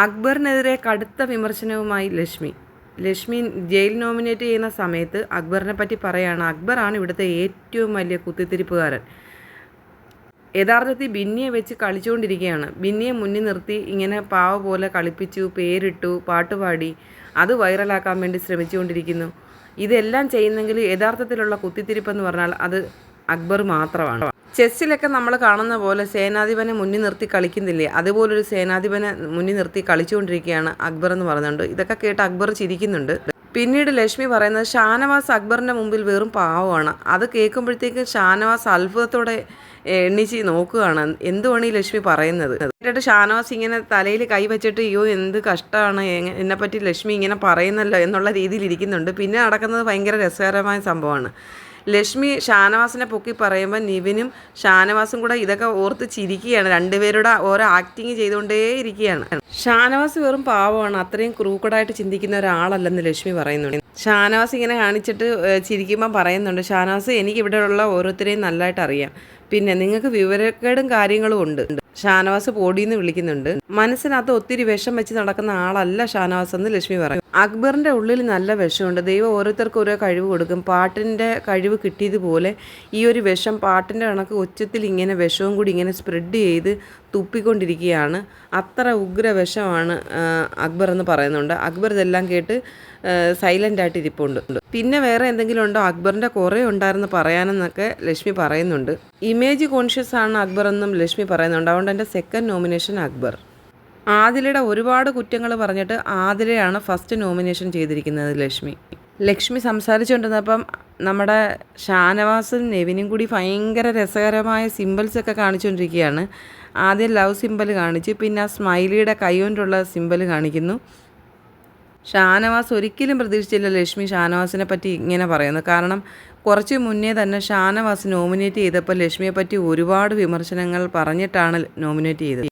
അക്ബറിനെതിരെ കടുത്ത വിമർശനവുമായി Lakshmi. Lakshmi jail nominate ചെയ്യുന്ന സമയത്ത് അക്ബറിനെ പറ്റി പറയുകയാണ് അക്ബറാണ് ഇവിടുത്തെ ഏറ്റവും വലിയ കുത്തിത്തിരിപ്പുകാരൻ. യഥാർത്ഥത്തിൽ ബിന്നിയെ വെച്ച് കളിച്ചുകൊണ്ടിരിക്കുകയാണ്. ബിന്നിയെ മുന്നിൽ നിർത്തി ഇങ്ങനെ പാവ പോലെ കളിപ്പിച്ചു പേരിട്ടു പാട്ടുപാടി അത് വൈറലാക്കാൻ വേണ്ടി ശ്രമിച്ചുകൊണ്ടിരിക്കുന്നു. ഇതെല്ലാം ചെയ്യുന്നെങ്കിൽ യഥാർത്ഥത്തിലുള്ള കുത്തിത്തിരിപ്പെന്ന് പറഞ്ഞാൽ അത് അക്ബർ മാത്രമാണ്. ചെസ്സിലൊക്കെ നമ്മൾ കാണുന്ന പോലെ സേനാധിപനെ മുന്നിൽ നിർത്തി കളിക്കുന്നില്ലേ? അതുപോലൊരു സേനാധിപനെ മുന്നിൽ നിർത്തി കളിച്ചുകൊണ്ടിരിക്കുകയാണ് അക്ബർ എന്ന് പറയുന്നുണ്ട്. ഇതൊക്കെ കേട്ട് അക്ബർ ചിരിക്കുന്നുണ്ട്. പിന്നീട് ലക്ഷ്മി പറയുന്നത് ഷാനവാസ് അക്ബറിന്റെ മുമ്പിൽ വെറും പാവമാണ്. അത് കേൾക്കുമ്പോഴത്തേക്കും ഷാനവാസ് അത്ഭുതത്തോടെ എണ്ണിച്ച് നോക്കുകയാണ്. എന്തുവാണ് ഈ ലക്ഷ്മി പറയുന്നത്? കേട്ടിട്ട് ഷാനവാസ് ഇങ്ങനെ തലയിൽ കൈവച്ചിട്ട് അയ്യോ എന്ത് കഷ്ടമാണ് എന്നെപ്പറ്റി ലക്ഷ്മി ഇങ്ങനെ പറയുന്നല്ലോ എന്നുള്ള രീതിയിൽ ഇരിക്കുന്നുണ്ട്. പിന്നെ നടക്കുന്നത് ഭയങ്കര രസകരമായ സംഭവമാണ്. ലക്ഷ്മി ഷാനവാസിനെ പൊക്കി പറയുമ്പോൾ നിവിനും ഷാനവാസും കൂടെ ഇതൊക്കെ ഓർത്ത് ചിരിക്കുകയാണ്. രണ്ടുപേരുടെ ഓരോ ആക്ടിങ് ചെയ്തുകൊണ്ടേ ഇരിക്കുകയാണ്. ഷാനവാസ് വെറും പാവമാണ്. അത്രയും ക്രൂക്കടായിട്ട് ചിന്തിക്കുന്ന ഒരാളല്ലെന്ന് ലക്ഷ്മി പറയുന്നുണ്ട്. ഷാനവാസ് ഇങ്ങനെ കാണിച്ചിട്ട് ചിരിക്കുമ്പോൾ പറയുന്നുണ്ട് ഷാനവാസ് എനിക്ക് ഇവിടെയുള്ള ഓരോരുത്തരെയും നല്ലതായിട്ട് അറിയാം. പിന്നെ നിങ്ങൾക്ക് വിവരക്കേടും കാര്യങ്ങളും ഉണ്ട്. ഷാനവാസ് പോടിയെന്ന് വിളിക്കുന്നുണ്ട്. മനസ്സിനകത്ത് ഒത്തിരി വിഷം വെച്ച് നടക്കുന്ന ആളല്ല ഷാനവാസ് എന്ന് ലക്ഷ്മി പറയും. അക്ബറിന്റെ ഉള്ളിൽ നല്ല വിഷമുണ്ട്. ദൈവം ഓരോരുത്തർക്കും ഓരോ കഴിവ് കൊടുക്കും. പാട്ടിന്റെ കഴിവ് കിട്ടിയതുപോലെ ഈ ഒരു വിഷം പാട്ടിന്റെ കണക്ക് ഉച്ചത്തിൽ ഇങ്ങനെ വിഷവും കൂടി ഇങ്ങനെ സ്പ്രെഡ് ചെയ്ത് തുപ്പിക്കൊണ്ടിരിക്കുകയാണ്. അത്ര ഉഗ്ര വിഷമാണ് അക്ബർ എന്ന് പറയുന്നുണ്ട്. അക്ബർ ഇതെല്ലാം കേട്ട് സൈലന്റ് ആയിട്ട് ഇരിപ്പുണ്ട്. പിന്നെ വേറെ എന്തെങ്കിലും ഉണ്ടോ? അക്ബറിന്റെ കുറേ ഉണ്ടായിരുന്നു പറയാനെന്നൊക്കെ ലക്ഷ്മി പറയുന്നുണ്ട്. ഇമേജ് കോൺഷ്യസ് ആണ് അക്ബർ എന്നും ലക്ഷ്മി പറയുന്നുണ്ട്. അതുകൊണ്ട് എന്റെ സെക്കൻഡ് നോമിനേഷൻ അക്ബർ. ആദിലയുടെ ഒരുപാട് കുറ്റങ്ങൾ പറഞ്ഞിട്ട് ആദിലയാണ് ഫസ്റ്റ് നോമിനേഷൻ ചെയ്തിരിക്കുന്നത് ലക്ഷ്മി. ലക്ഷ്മി സംസാരിച്ചുകൊണ്ടിരുന്നപ്പം നമ്മുടെ ഷാനവാസും നെവിനും കൂടി ഭയങ്കര രസകരമായ സിമ്പിൾസൊക്കെ കാണിച്ചുകൊണ്ടിരിക്കുകയാണ്. ആദ്യം ലവ് സിമ്പിൾ കാണിച്ച് പിന്നെ ആ സ്മൈലിയുടെ കൈകൊണ്ടുള്ള സിമ്പിൾ കാണിക്കുന്നു. ഷാനവാസ് ഒരിക്കലും പ്രതീക്ഷിച്ചില്ല ലക്ഷ്മി ഷാനവാസിനെ പറ്റി ഇങ്ങനെ പറയുന്നു. കാരണം കുറച്ച് മുന്നേ തന്നെ ഷാനവാസ് നോമിനേറ്റ് ചെയ്തപ്പോൾ ലക്ഷ്മിയെ പറ്റി ഒരുപാട് വിമർശനങ്ങൾ പറഞ്ഞിട്ടാണ് നോമിനേറ്റ് ചെയ്തത്.